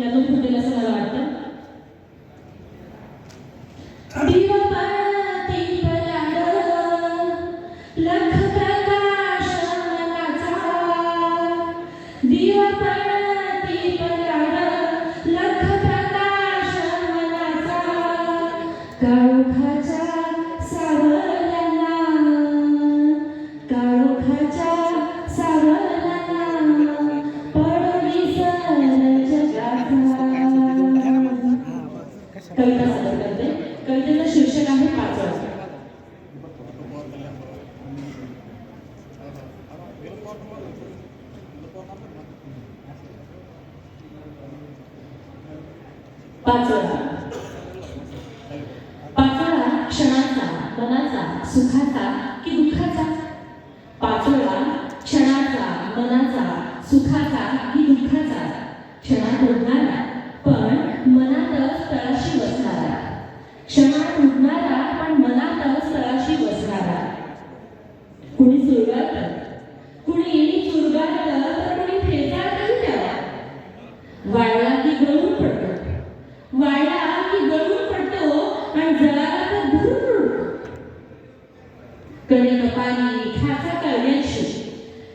ya no te la कवितेचं शीर्षक आहे पाचोळा पाचोळा पाचोळा क्षणाचा मनाचा सुखाचा की दुःखाचा? पाचोळा क्षणाचा मनाचा सुखाचा की दुःखाचा? क्षणात उडणारा पण मनातच कुणी चुरगाळतं कुणी चुरगाळतं तर कुणी फेटाळतही त्याला? वाळला की गळून पडतो. वाळला की गळून पडतो आणि जळाला तर भरून उडतो कडे कपाली खाचा कळण्याशी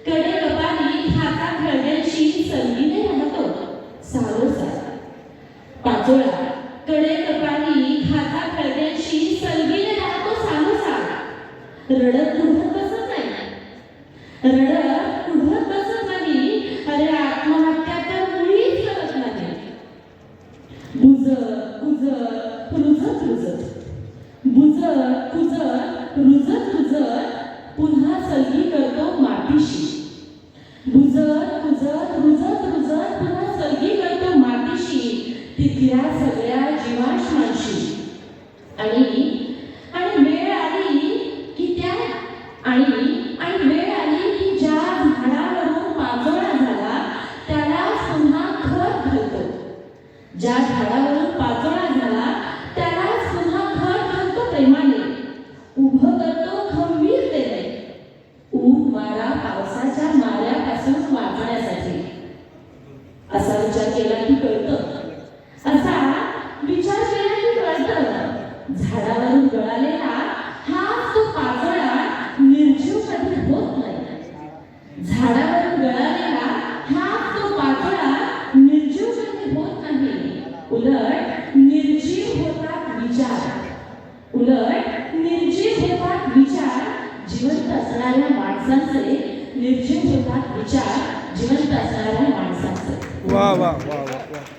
कडे कपाली खाचा कळण्याशी संगीने राहतो सारोसा पाचोळा कडे कपाली खाचा कळण्याशी सलगीने राहतो सारोसा रडत उभत रडत उभत बसत नाही अरे आत्महत्या तर मुळीच करत नाही बुजत कुजत रुजत रुजत. बुजत कुजत रुजत रुजत पुन्हा सलगी करतो मातीशी. बुजत कुजत रुजत रुजत पुन्हा सलगी करतो मातीशी तिथल्या सगळ्या जीवाश्मांशी. आणि आणि विचार केला की कळतं. असा विचार केला की कळतं. झाडावरून गळालेला हा तो पाचोळा निर्जीव कधी होत नाही. झाडावरून गळालेला हा तो पाचोळा निर्जीव कधी होत नाही. उलट निर्जीव होतात विचार. उलट निर्जीव होतात विचार जिवंत असणाऱ्या माणसांचे निर्जीव होतात विचार जिवंत असणाऱ्या माणसांचे 哇哇哇哇哇！